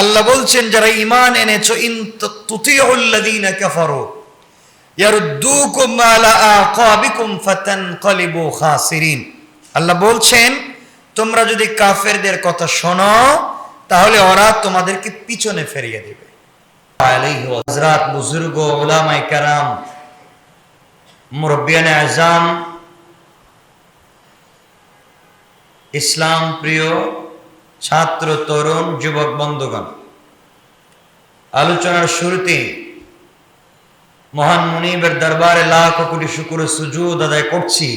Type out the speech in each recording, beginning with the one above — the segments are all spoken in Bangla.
আল্লাহ বলছেন, যারা ইমান এনেছ, ইন তুতিউল্লাযীনা কাফারু, ইয়ারুদ্দুকুম আলা আকাবিকুম ফাতানকালিবু খাসিরিন। আল্লাহ বলছেন, তোমরা যদি কাফেরদের কথা শোনো, তাহলে ওরা তোমাদেরকে পিছনে ফেরিয়ে দেবে। হযরত, বুজুর্গ, উলামায়ে কেরাম, মুরব্বিয়ানে আজম ইসলাম প্রিয় ছাত্র, তরুণ, যুবক, বন্ধুগণ। আলোচনার শুরুতে মহান মুনিবের দরবারে লাখ কোটি শুকুর সুজুদ আদায় করছি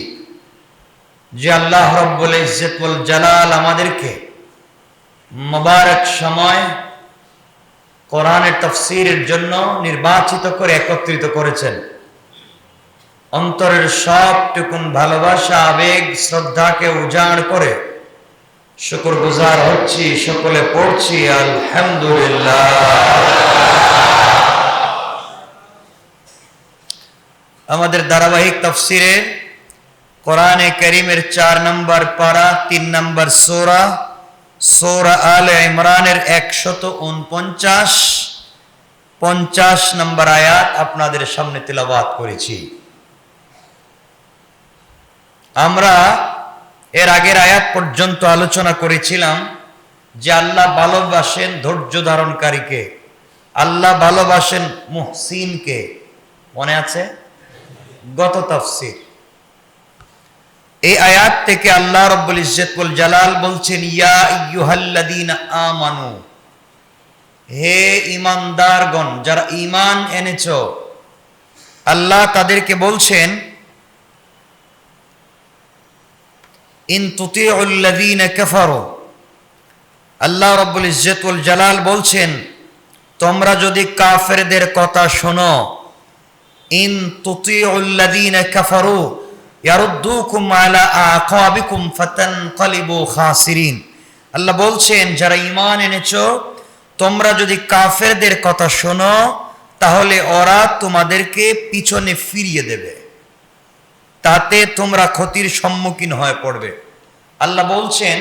যে আল্লাহ রব্বুল ইজ্জতুল জালাল আমাদেরকে মোবারক সময় কোরআনের তফসিরের জন্য নির্বাচিত করে একত্রিত করেছেন। অন্তরের সবটুকুন ভালোবাসা, আবেগ, শ্রদ্ধাকে উজাড় করে শুকর গুজার হচ্ছি, সকলে পড়ছি, আলহামদুলিল্লাহ। আমাদের ধারাবাহিক তফসিরে কোরআনে করিমের চার নম্বর পারা, তিন নম্বর সোরা সোরা আল ইমরানের একশত উনপঞ্চাশ, পঞ্চাশ নম্বর আয়াত আপনাদের সামনে তেলাবাত করেছি। আমরা এর আগের আয়াত পর্যন্ত আলোচনা করেছিলাম যে আল্লাহ ভালোবাসেন ধৈর্য ধারণকারীকে। আল্লাহ ভালোবাসেন মুহসিনকে। মনে আছে? গত তফসির। এই আয়াত থেকে আল্লাহ রব্বুল ইজ্জতুল জালাল বলছেন, ইয়া ইয়ুহাল্লাযীনা আমানু, হে ইমানদারগণ যারা ঈমান এনেছ, আল্লাহ তাদেরকে বলছেন ইন আল্লাহ রাব্বুল ইজ্জতুল জালাল বলছেন, তোমরা যদি কাফেরদের কথা শোনো, ইন তুতিউল্লাযীনা কাফারু, ইয়ারুদ্দুকুম আলা আকাবিকুম ফাতানকালিবু খাসিরিন। আল্লাহ বলছেন, যারা ঈমান এনেছো, তোমরা যদি কাফেরদের কথা শোনো, তাহলে ওরা তোমাদেরকে পিছনে ফিরিয়ে দেবে। তাতে তোমরা ক্ষতির সম্মুখীন হয়ে পড়বে। আল্লাহ বলছেন,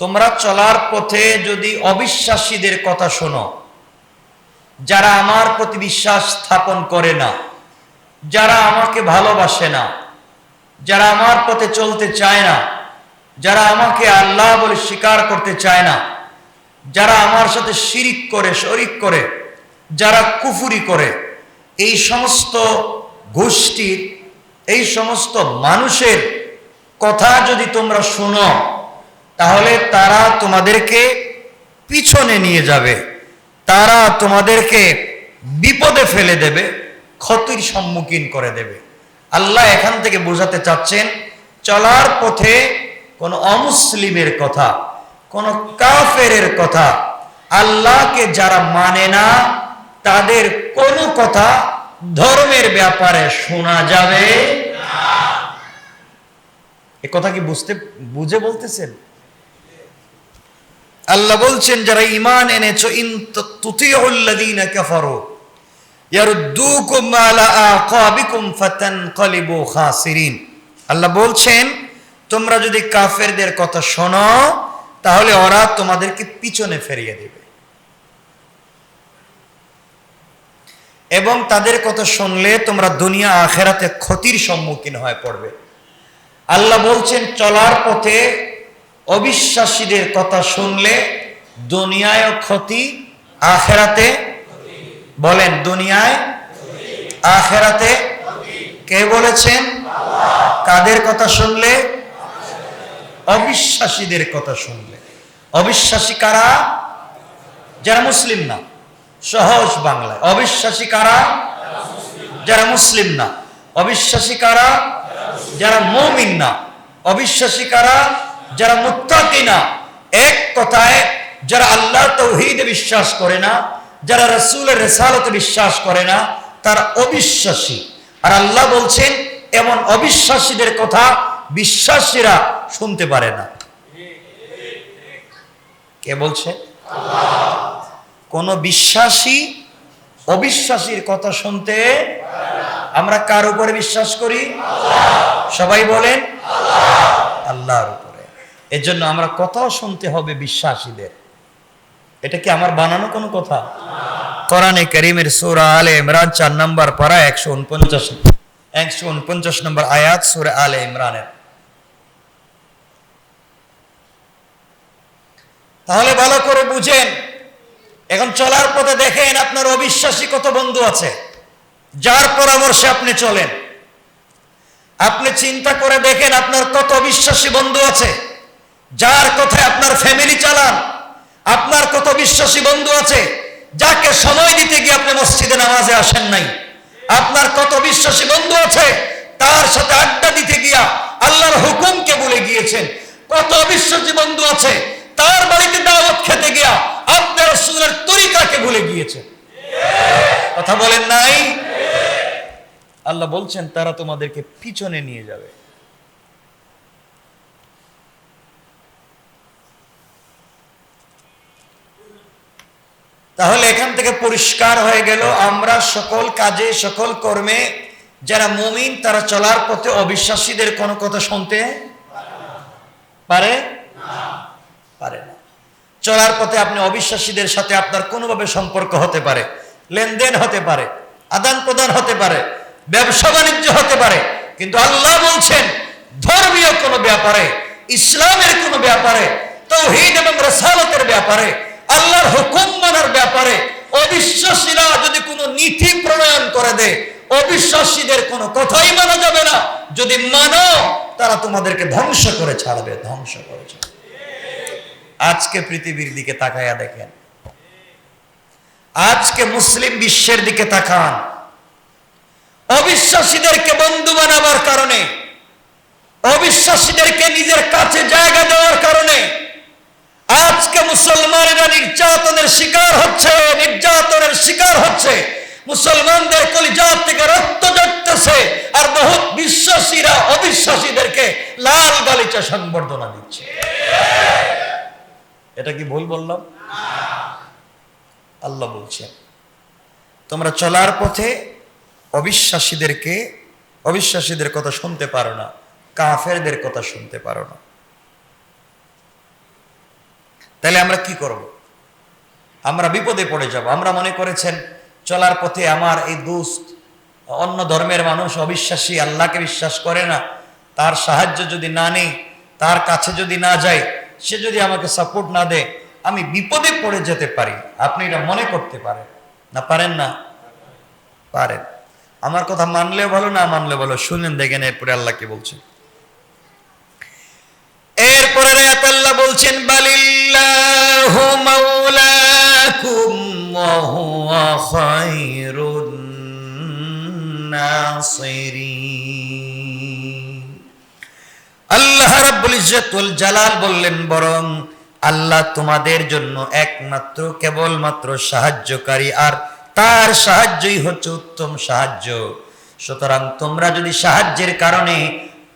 তোমরা চলার পথে যদি অবিশ্বাসীদের কথা শোনো, যারা আমার প্রতি বিশ্বাস স্থাপন করে না, যারা আমাকে ভালোবাসে না, যারা আমার পথে চলতে চায় না, যারা আমাকে আল্লাহ বলে স্বীকার করতে চায় না, যারা আমার সাথে শিরিক করে, শরিক করে, যারা কুফুরি করে, এই সমস্ত গোষ্ঠীর, এই সমস্ত মানুষের কথা যদি তোমরা শোনো, তাহলে তারা তোমাদেরকে পিছনে নিয়ে যাবে। তারা তোমাদেরকে বিপদে ফেলে দেবে, ক্ষতির সম্মুখীন করে দেবে। আল্লাহ এখান থেকে বোঝাতে চাচ্ছেন, চলার পথে কোনো অমুসলিমের কথা, কোনো কাফেরের কথা, আল্লাহকে যারা মানে না, তাদের কোনো কথা ধর্মের ব্যাপারে শোনা যাবে। এ কথা কি বুঝতে, বুঝে বলতেছেন? আল্লাহ বলছেন, যারা ইমান এনেছো, ইন তুতিউল্লাযীনা কাফারু, ইয়ারুদ্দুকুম আলা আকাবিকুম ফাতানকালিবু খাসিরিন। আল্লাহ বলছেন, তোমরা যদি কাফেরদের কথা শোনো, তাহলে ওরা তোমাদেরকে পিছনে ফেরিয়ে দেবে। এবং তাদের কথা শুনলে তোমরা দুনিয়া আখেরাতে ক্ষতির সম্মুখীন হয়ে পড়বে। আল্লাহ বলছেন, চলার পথে অবিশ্বাসীদের কথা শুনলে দুনিয়ায় ক্ষতি, আখেরাতে বলেন, দুনিয়ায় আখেরাতে কে বলেছেন? কাদের কথা শুনলে? অবিশ্বাসীদের কথা শুনলে। অবিশ্বাসী কারা? যারা মুসলিম না, সহজ বাংলায়। অবিশ্বাসী কারা? যারা মুসলিম না। অবিশ্বাসী কারা? যারা মমিন না, অবিশ্বাসী কারা? যারা মুত্তাকি না, এক কথায় যারা আল্লাহ তৌহিদে বিশ্বাস করে না, যারা রসুলের রেসালতে বিশ্বাস করে না, তারা অবিশ্বাসী। আর আল্লাহ বলছেন, এমন অবিশ্বাসীদের কথা বিশ্বাসীরা শুনতে পারে না। কে বলছে? কোন বিশ্বাসী অবিশ্বাসীর কথা শুনতে আমরা কার উপরে বিশ্বাস করি? সবাই বলেন, আল্লাহর উপরে। এজন্য আমরা কথাও শুনতে হবে বিশ্বাসীদের। এটা কি আমার বানানো কোনো কথা? কোরআনে করিমের সূরা আলে ইমরান চার নম্বর পারা একশো উনপঞ্চাশ একশো উনপঞ্চাশ নম্বর আয়াত সূরা আলে ইমরানের। তাহলে ভালো করে বুঝেন। এখন চলার পথে দেখেন আপনার অবিশ্বাসী কত বন্ধু আছে। যার পরামর্শে আপনি চলেন। আপনি চিন্তা করে দেখেন আপনার কত বিশ্বাসী বন্ধু আছে। যার কথায় আপনার ফ্যামিলি চালান, আপনার কত বিশ্বাসী বন্ধু আছে। যাকে সময় দিতে গিয়ে আপনি মসজিদে নামাজে আসেন নাই। আপনার কত বিশ্বাসী বন্ধু আছে, তার সাথে আড্ডা দিতে গিয়া আল্লাহর হুকুমকে বলে গিয়েছেন। কত অবিশ্বাসী বন্ধু আছে, তার বাড়িতে দাওয়াত খেতে গিয়া আপনার রসুলের তরিকাকে ভুলে গিয়েছেন কথা বলেন নাই? আল্লাহ বলছেন, তারা তোমাদেরকে পিছনে নিয়ে যাবে। তাহলে এখান থেকে পরিষ্কার হয়ে গেল, আমরা সকল কাজে, সকল কর্মে যারা মুমিন, তারা চলার পথে অবিশ্বাসীদের কোনো কথা শুনতে পারে? পারে না। চলার পথে আপনি অবিশ্বাসীদের সাথে আপনার কোনোভাবে সম্পর্ক হতে পারে, লেনদেন হতে পারে, আদান প্রদান হতে পারে, ব্যবসা বাণিজ্য হতে পারে, কিন্তু আল্লাহ বলছেন, ধর্মীয় কোনো ব্যাপারে, ইসলামের কোনো ব্যাপারে, তৌহিদ এবং রসালতের ব্যাপারে, আল্লাহর হুকুম মানার ব্যাপারে অবিশ্বাসীরা যদি কোনো নীতি প্রণয়ন করে দেয়, অবিশ্বাসীদের কোনো কথাই মানা যাবে না। যদি মানো, তারা তোমাদেরকে ধ্বংস করে ছাড়বে, ধ্বংস করে ছাড়বে। আজকে পৃথিবীর দিকে তাকায়া দেখেন। আজকে মুসলিম বিশ্বের দিকে তাকান। অবিশ্বাসীদেরকে বন্ধু বানাবার কারণে, অবিশ্বাসীদেরকে নিজের কাছে জায়গা দেওয়ার কারণে, আজকে মুসলমানেরা নির্যাতনের শিকার হচ্ছে, নির্যাতনের শিকার হচ্ছে। মুসলমানদের কলিজাত থেকে রক্ত জড়তেছে আর বহুত বিশ্বাসীরা অবিশ্বাসীদেরকে লাল গালিচা সংবর্ধনা দিচ্ছে। এটা কি ভুল বললাম? আল্লাহ বলছেন, তোমরা চলার পথে অবিশ্বাসীদেরকে, অবিশ্বাসীদের কথা শুনতে পারো না, কাফেরদের কথা শুনতে পারো না। তাহলে আমরা কি করব? আমরা বিপদে পড়ে যাব। আমরা মনে করেছেন, চলার পথে আমার এই দুস্ত অন্য ধর্মের মানুষ অবিশ্বাসী, আল্লাহকে বিশ্বাস করে না, তার সাহায্য যদি না নেই, তার কাছে যদি না যায় সে যদি আমাকে সাপোর্ট না দেয়, আমি বিপদে পড়ে যেতে পারি। আপনি এটা মনে করতে পারেন। না পারেন না? পারেন। আমার কথা মানলে বলো না মানলে বলো শুনেন, দেখেন, এরপরে আল্লাহ কি বলছেন এরপরে আল্লাহ বলছেন, বালিল্লাহু রাব্বুল ইজ্জত ওয়াল জালাল বললেন, বরং আল্লাহ তোমাদের জন্য একমাত্র কেবলমাত্র সাহায্যকারী, আর তার সাহায্যই হচ্ছে উত্তম সাহায্য। সুতরাং তোমরা যদি সাহায্যের কারণে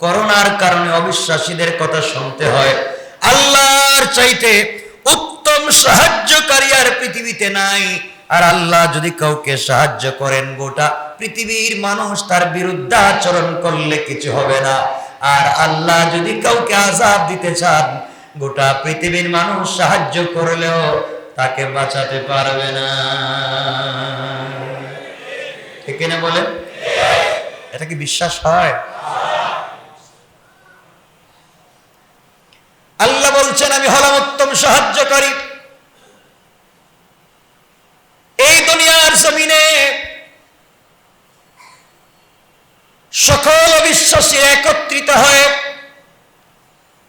করোনার কারণে অবিশ্বাসীদের কথা শুনতে হয়, আল্লাহর চাইতে উত্তম সাহায্যকারী আর পৃথিবীতে নাই। আর আল্লাহ যদি কাউকে সাহায্য করেন, গোটা পৃথিবীর মানুষ তার বিরুদ্ধে আচরণ করলে কিছু হবে না। আর আল্লাহ যদি কাউকে আজাব দিতে চান, গোটা পৃথিবীর মানুষ সাহায্য করলেও তাকে বাঁচাতে পারবে না। ঠিক না বলেন? এটা কি বিশ্বাস হয়? আল্লাহ বলছেন, আমি হলাম উত্তম সাহায্যকারী। এই দুনিয়ার জমিনে সকল অবিশ্বাসী একত্রিত হয়ে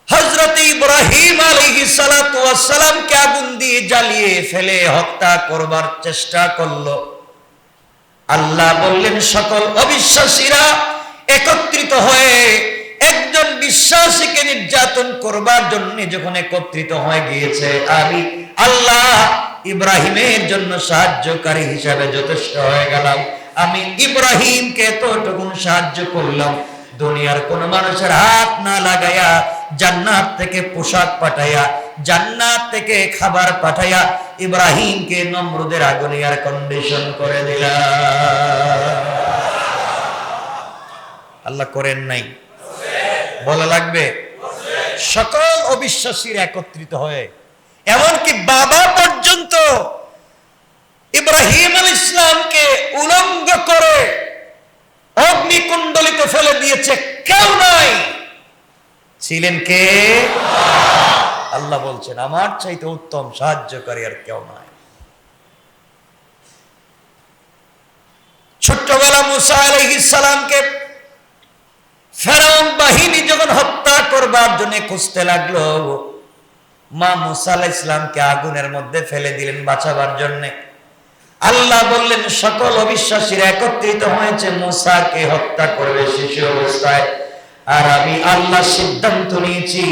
হজরত ইব্রাহিম আলাইহি সালামকে আগুন দিয়ে জ্বালিয়ে ফেলে, হত্যা করবার চেষ্টা করল। আল্লাহ বললেন, সকল অবিশ্বাসীরা একত্রিত হয়ে একজন বিশ্বাসীকে নির্যাতন করবার জন্য যখন একত্রিত হয়ে গিয়েছে, আমি আল্লাহ ইব্রাহিমের জন্য সাহায্যকারী হিসাবে যথেষ্ট হয়ে গেলাম। আমি ইব্রাহিমকে এতটুকুন সাহায্য করলাম। দুনিয়ার কোন মানুষের হাত না লাগাইয়া জান্নাত থেকে পোশাক পাঠাইয়া, জান্নাত থেকে খাবার পাঠাইয়া ইব্রাহিমকে নমরুদের আগুনে এয়ার কন্ডিশন করে দিলাম আল্লাহ করেন নাই। বলা লাগবে, সকল অবিশ্বাসীর একত্রিত হয়ে, এমনকি বাবা পর্যন্ত ইব্রাহিম আল ইসলামকে উলঙ্গ করে অগ্নিকুণ্ডলিতে ফেলে দিয়েছে। কেউ নাই। ছিলেন কে? আল্লাহ বলছেন, আমার চাইতে উত্তম সাহায্যকারী আর কেউ নাই। ছোট্টবেলা মুসা সালামকে ফেরাউন বাহিনী যখন হত্যা করবার জন্য খুঁজতে লাগল, মা মুসা আলাইহিস ইসলামকে আগুনের মধ্যে ফেলে দিলেন বাঁচাবার জন্য। আল্লাহ বললেন, সকল অবিশ্বাসীরা একত্রিত হয়েছে, মুসাকে হত্যা করবে শিশু অবস্থায়। আর আমি আল্লাহ সিদ্ধান্ত নিয়েছি,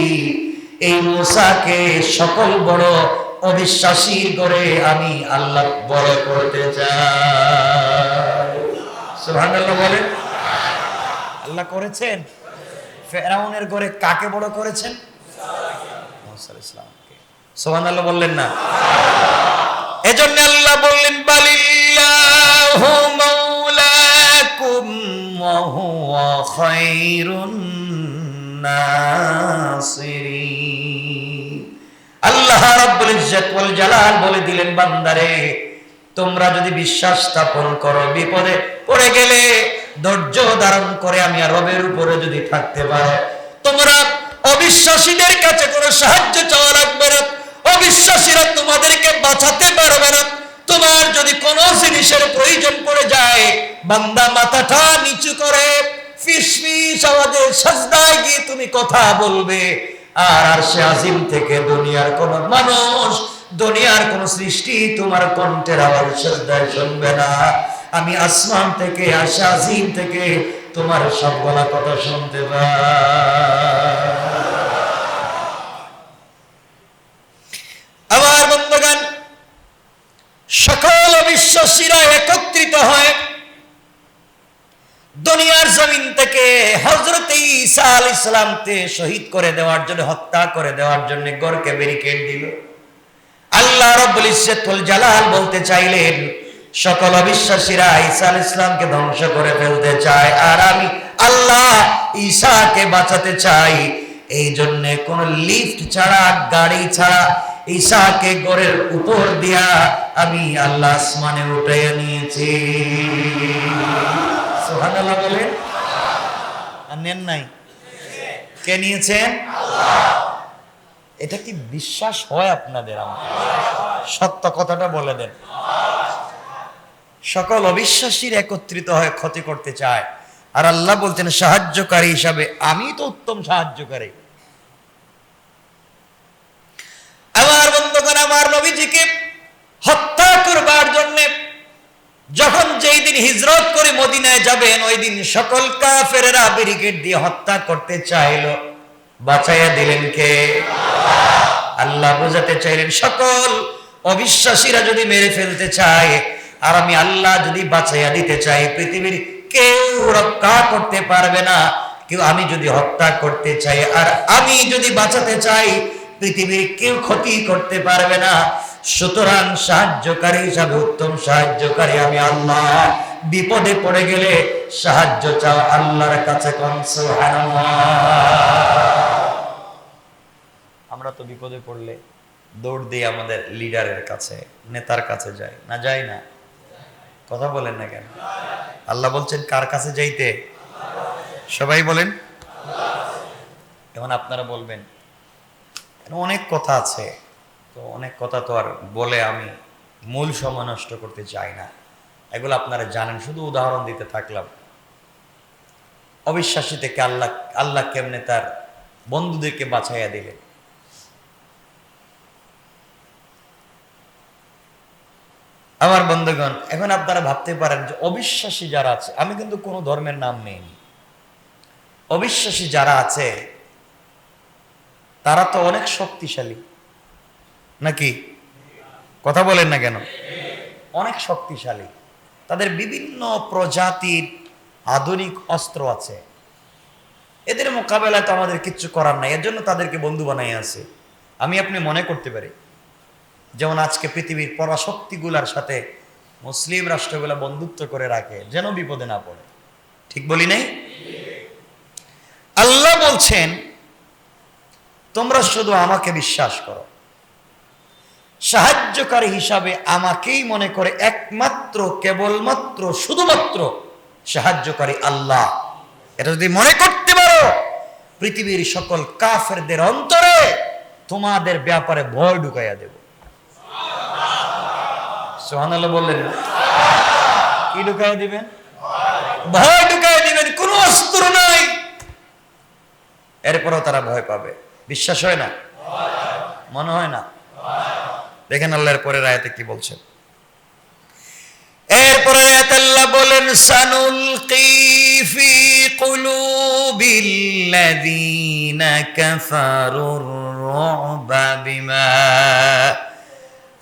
এই মুসাকে সকল বড় অবিশ্বাসী করে আমি আল্লাহ বড় করতে চাই। সুবহানাল্লাহ বলেন। আল্লাহ করেছেন? ফেরাউনের ঘরে কাকে বড় করেছেন? ইসলামকে সুবহানাল্লাহ বললেন না। এজন্য আল্লাহ বললেন, বালিল্লাহু মাওলাকুম ওয়া হুয়া খায়রুন নাসিরিন। আল্লাহ রাব্বুল ইজ্জত ওয়াল জালাল বলে দিলেন, বান্দারে, তোমরা যদি বিশ্বাস স্থাপন করো, বিপদে পড়ে গেলে ধৈর্য ধারণ করে আমি আর রবের উপরে যদি থাকতে পারো, তোমরা অবিশ্বাসীদের কাছে কোনো সাহায্য চাওয়া লাগবে না। অবিশ্বাসীরা তোমাদেরকে বাঁচাতে পারবে না। তোমার যদি কোনো জিনিসের প্রয়োজন পড়ে যায়, বান্দা মাথাটা নিচু করে ফিস ফিস আওয়াজে সাজদায় গিয়ে তুমি কথা বলবে। আর আর সে আজিম থেকে দুনিয়ার কোন মানুষ, দুনিয়ার কোন সৃষ্টি তোমার কণ্ঠের আওয়াজ সাজদায় শুনবে না। আমি আসমান থেকে আসা আজিম থেকে তোমার সব গলা কথা শুনতে পাই আমার বন্ধগান অবিশ্বাসীরা একত্রিত হয়। দুনিয়ার জমিন থেকে হজরত ঈসা আল ইসলামকে শহীদ করে দেওয়ার জন্য, হত্যা করে দেওয়ার জন্য গড়কে ব্যারিকেড দিল। আল্লাহ রব্বুল ইজ্জতুল জালাল বলতে চাইলেন, সকল অবিশ্বাসীরা ঈসা আল ইসলামকে ধ্বংস করে ফেলতে চায়, আর আমি আল্লাহ ঈসাকে বাঁচাতে চাই। এই জন্য কোন লিফট ছাড়া, গাড়ি ছাড়া ঈসাকে গড়ের উপর দিয়া আমি আল্লাহ আসমানে উঠাইয়া নিয়েছি। সুবহানাল্লাহ বলে নেন নাই? কে নিয়েছেন এটা কি বিশ্বাস হয় আপনাদের আমার? সত্য কথাটা বলে দেন। সকল অবিশ্বাসীর একত্রিত হয়ে ক্ষতি করতে চায়। আর আল্লাহ বলতেন সাহায্যকারী হিসাবে আমি তো উত্তম সাহায্যকারী আমার বন্ধুগণ আমার নবীজিকে হত্যা করবার জন্য যখন যেই দিন হিজরত করে মদিনায় যাবেন, ওই দিন সকল কাফেরেরা ব্যারিকেড দিয়ে হত্যা করতে চাইলো। বাঁচাইয়া দিলেন কে? আল্লাহ বোঝাতে চাইলেন, সকল অবিশ্বাসীরা যদি মেরে ফেলতে চায়, আর আমি আল্লাহ যদি বাঁচাইয়া দিতে চাই, পৃথিবীর কেউ রক্ষা করতে পারবে না। কেউ আমি যদি হত্যা করতে চাই, আর আমি যদি বাঁচাতে চাই পৃথিবীর কেউ ক্ষতি করতে পারবে না। সুতরাং সাহায্যকারী হিসাবে, উত্তম সাহায্যকারী আমি আল্লাহ। বিপদে পড়ে গেলে সাহায্য চাও আল্লাহর কাছে আমরা তো বিপদে পড়লে দৌড় দিয়ে আমাদের লিডারের কাছে, নেতার কাছে যাই। না যাই না? কথা বলেন না কেন? আল্লাহ বলছেন, কার কাছে যাইতে? সবাই বলেন। এখন আপনারা বলবেন অনেক কথা আছে। তো অনেক কথা তো আর বলে আমি মূল সময় নষ্ট করতে চাই না। এগুলো আপনারা জানেন, শুধু উদাহরণ দিতে থাকলাম। অবিশ্বাসী থেকে আল্লাহ আল্লাহ কেমনে তার বন্ধুদেরকে বাছাইয়া দিলেন? আমার বন্ধুগণ, এখন আপনারা ভাবতে পারেন যে অবিশ্বাসী যারা আছে, আমি কিন্তু কোনো ধর্মের নাম নেইনি। অবিশ্বাসী যারা আছে তারা তো অনেক শক্তিশালী। নাকি? কথা বলেন না কেন? অনেক শক্তিশালী। তাদের বিভিন্ন প্রজাতির আধুনিক অস্ত্র আছে। এদের মোকাবেলায় তো আমাদের কিচ্ছু করার নাই। এর জন্য তাদেরকে বন্ধু বানাই আছে। আমি আপনি মনে করতে পারি, যেমন আজকে পৃথিবীর পরাশক্তিগুলার সাথে মুসলিম রাষ্ট্রগুলা বন্ধুত্ব করে রাখে, যেন বিপদে না পড়ে। ঠিক বলি নাই? আল্লাহ বলছেন তোমরা শুধু আমাকে বিশ্বাস করো। সাহায্যকারী হিসাবে আমাকেই মনে করে একমাত্র, কেবলমাত্র, শুধুমাত্র সাহায্যকারী আল্লাহ। এটা যদি মনে করতে পারো, পৃথিবীর সকল কাফেরদের অন্তরে তোমাদের ব্যাপারে ভয় ঢুকাইয়া দেব। সোহানাল্লাহ বললেন, কি ঢুকাইয়া দিবেন? ভয় ঢুকাইয়া দিবেন, কোনো অস্ত্র নাই। এরপরও তারা ভয় পাবে। বিশ্বাস হয় না মনে হয় না দেখেন আল্লাহর পরের আয়াতে কি বলছেন এরপরে আয়াতে আল্লাহ বলেন সানুলকি ফি কুলুবিল্লাযীনা কাফারুর রুবা বিমা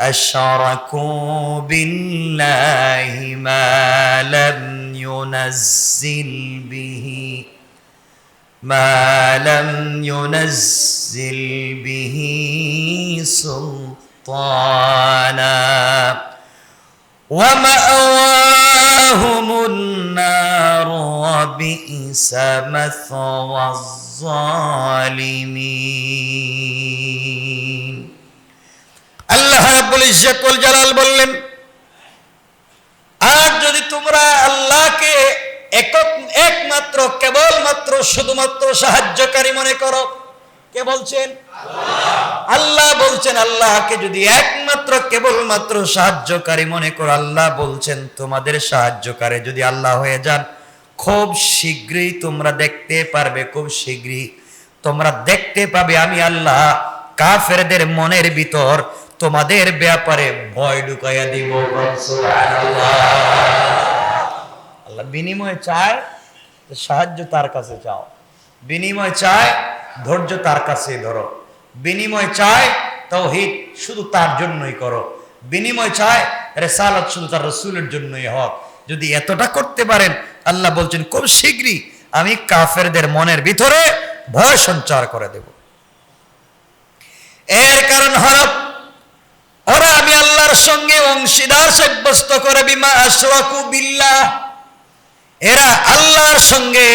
أشركوا بالله ما لم ينزل به ما لم ينزل به سلطانا ومأواهم النار وبئس مثوى الظالمين আল্লাহ রাব্বুল ইজ্জতুল জালাল বললেন আর যদি তোমরা আল্লাহকে একক একমাত্র কেবলমাত্র শুধুমাত্র সাহায্যকারী মনে করো। কে বলছেন? আল্লাহ। বলছেন আল্লাহকে যদি একমাত্র কেবলমাত্র সাহায্যকারী মনে করো আল্লাহ বলছেন তোমাদের সাহায্যকারী যদি আল্লাহ হয়ে যান খুব শীঘ্রই তোমরা দেখতে পারবে খুব শীঘ্রই তোমরা দেখতে পাবে আমি আল্লাহ কাফেরদের মনের ভিতর তোমাদের ব্যাপারে ভয় ঢুকাইয়া দিব। আল্লাহ বিনিময় চায় সাহায্য তার কাছে চাও। বিনিময় চায় ধৈর্য তার কাছে ধরো। বিনিময় চায় তৌহিদ শুধু তার জন্যই করো। বিনিময় চায় রেসালত শুধু তার রসুলের জন্যই হক। যদি এতটা করতে পারেন, আল্লাহ বলছেন, খুব শীঘ্রই আমি কাফেরদের মনের ভিতরে ভয় সঞ্চার করে দেব। এর কারণ হরফ ওরা আমি আল্লাহর সঙ্গে অংশীদার সাব্যস্ত করে, বিমা আশরাকু বিল্লাহ। এরা আল্লাহর সঙ্গে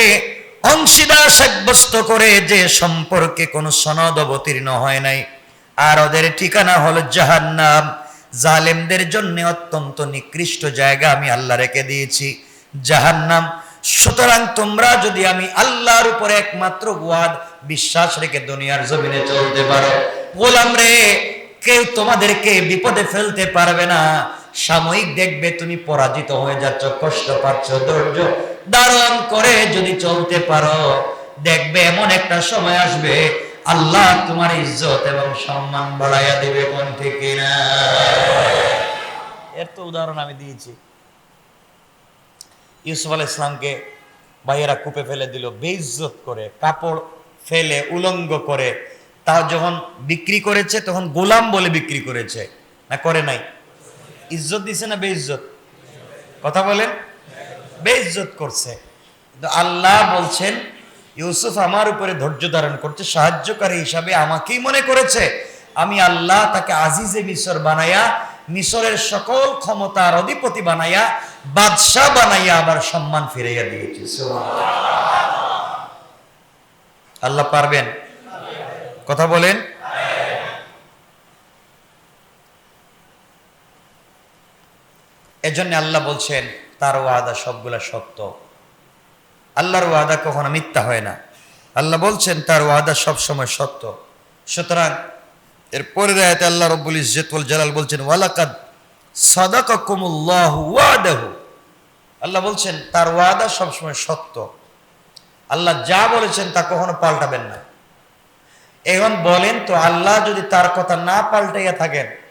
অংশীদার সাব্যস্ত করে যে সম্পর্কে কোনো সনদ অবতীর্ণ হয় নাই। আর ওদের ঠিকানা হলো জাহান্নাম। জালেমদের জন্য অত্যন্ত নিকৃষ্ট জায়গা আমি আল্লাহ রেখে দিয়েছি, জাহান্নাম। সুতরাং তোমরা যদি আমি আল্লাহর উপরে একমাত্র ওয়াদ, বিশ্বাস রেখে দুনিয়ার জমিনে চলতে পারো। গোলাম রে, কেউ তোমাদেরকে বিপদে ফেলতে পারবে না। সাময়িক দেখবে তুমি পরাজিত হয়ে যাচ্ছ, কষ্ট পাচ্ছ, ধৈর্য ধারণ করে যদি চলতে পারো, দেখবে এমন একটা সময় আসবে, আল্লাহ তোমার ইজ্জত এবং সম্মান বাড়াইয়া দেবে কোন থেকে না। এর তো উদাহরণ আমি দিয়েছি। ইউসুফ আল ইসলামকে ভাইয়েরা কূপে ফেলে দিল, বেইজ্জত করে, কাপড় ফেলে, উলঙ্গ করে, তা যখন বিক্রি করেছে, তখন গোলাম বলে বিক্রি করেছে, না করে নাই? ইজ্জত দিছে না বেইজ্জত? কথা বলেন। বেইজ্জত করছে। আল্লাহ বলছেন, ইউসুফ আমার উপরে ধৈর্য ধারণ করছে, সাহায্যকারী হিসাবে আমাকেই মনে করেছে। আমি আল্লাহ তাকে আজিজে মিশর বানায়া মিশরের সকল ক্ষমতার অধিপতি বানাইয়া, বাদশাহ বানাইয়া আবার সম্মান ফিরাইয়া দিয়েছি। আল্লাহ পারবেন? কথা বলেন। এজন্য আল্লাহ বলছেন, তার ওয়াদা সবগুলা সত্য। আল্লাহর ওয়াদা কখনো মিথ্যা হয় না। আল্লাহ বলছেন, তার ওয়াদা সব সময় সত্য। সুতরাং এর পরের আয়াতে আল্লাহ রব্বুল ইজ্জতুল জালাল বলছেন, ওয়ালাকাদ সাদাকাকুমুল্লাহু ওয়াদাহু। আল্লাহ বলছেন, তার ওয়াদা সবসময় সত্য। আল্লাহ যা বলেছেন তা কখনো পাল্টাবেন না। এখন বলেন তো, আল্লাহ যদি তার কথা না পাল্টাইয়া থাকেন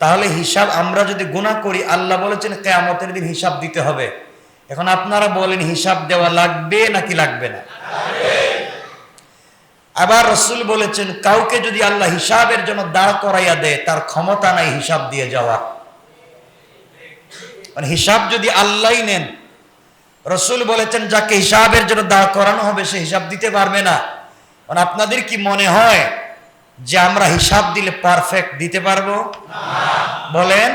তাহলে হিসাব আমরা যদি গুণা করি, আল্লাহ বলেছেন কেয়ামতের দিন হিসাব দিতে হবে। এখন আপনারা বলেন, হিসাব দেওয়া লাগবে নাকি লাগবে না? আবার রসুল বলেছেন, কাউকে যদি আল্লাহ হিসাবের জন্য দাঁড় করাইয়া দেয়, তার ক্ষমতা নাই হিসাব দিয়ে যাওয়া। মানে হিসাব যদি আল্লাহ নেন, রসুল বলেছেন, যাকে হিসাবের জন্য দাঁড় করানো হবে, সে হিসাব দিতে পারবে না। মানে আপনাদের কি মনে হয় যে আমরা হিসাব দিলে পারফেক্ট দিতে পারবো বলেন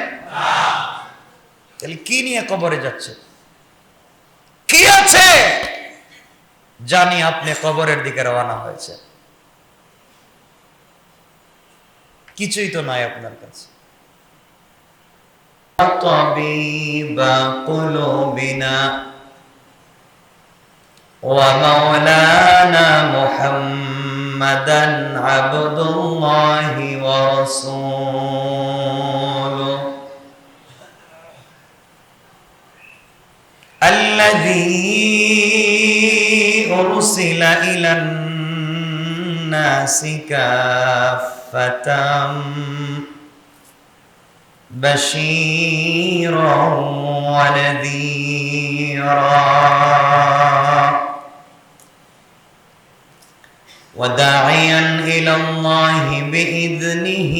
তাহলে কি নিয়ে কবরে যাচ্ছে কি আছে জানি আপনি কবরের দিকে রওনা হয়েছে কিছুই তো নাই আপনার কাছে طبيب قلوبنا ومولانا محمدا عبد الله ورسوله. الذي أرسل إلى الناس كافة بشيرا ونذيرا. وداعيا إلى الله بإذنه.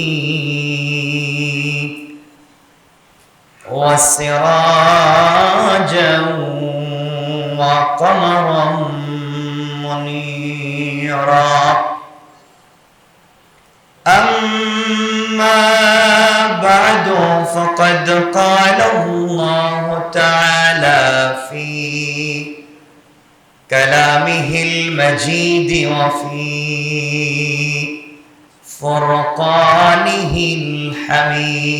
وسراجا وقمرا منيرا. أما بعد فقد قال الله تعالى كلامه المجيد وفي فرقانه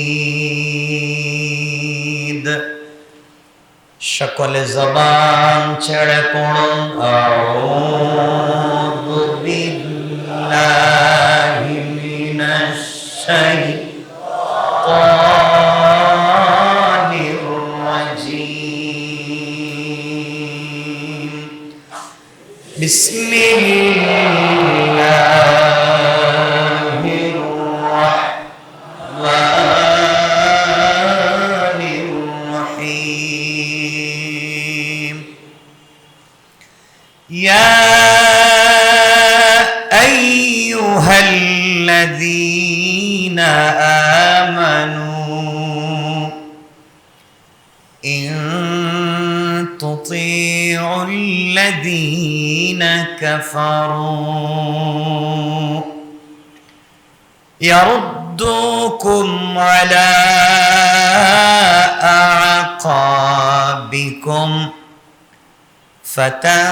الحميد شكل زبان چڑکن أعوذ بالله من الشيطان Bismillah. يردوكم على أعقابكم فتنقلبوا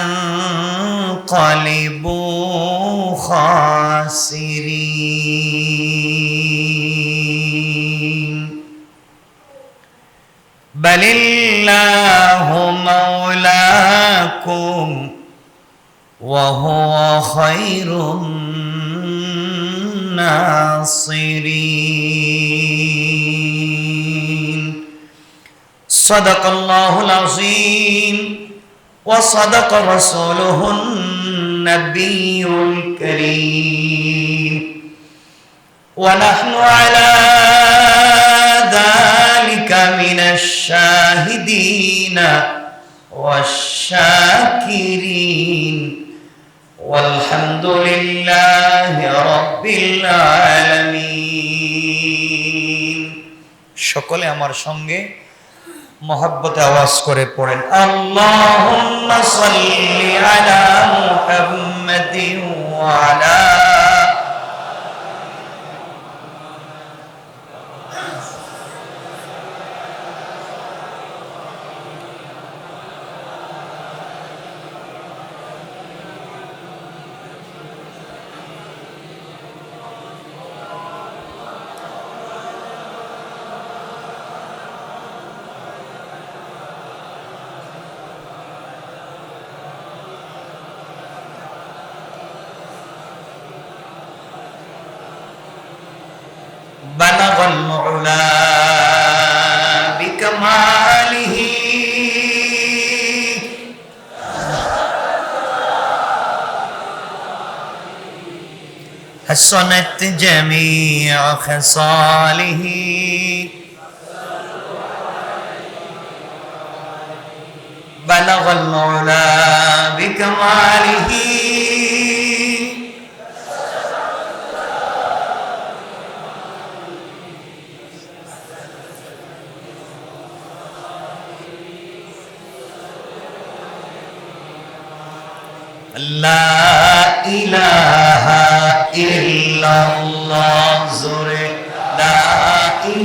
خاسرين. بل الله مولاكم وهو خير الناصرين. صدق الله العظيم وصدق رسوله النبي الكريم. ونحن على ذلك من الشاهدين والشاكرين. والحمد لله সকলে আমার সঙ্গে মহাব্বতে আওয়াজ করে পড়েন। সাল্লি আলা মুহাম্মাদিন ওয়া আলা بلغ العلا بكماله. حسنت جميع خصاله. بلغ العلا بكماله.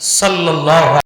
সাল্লাল্লাহু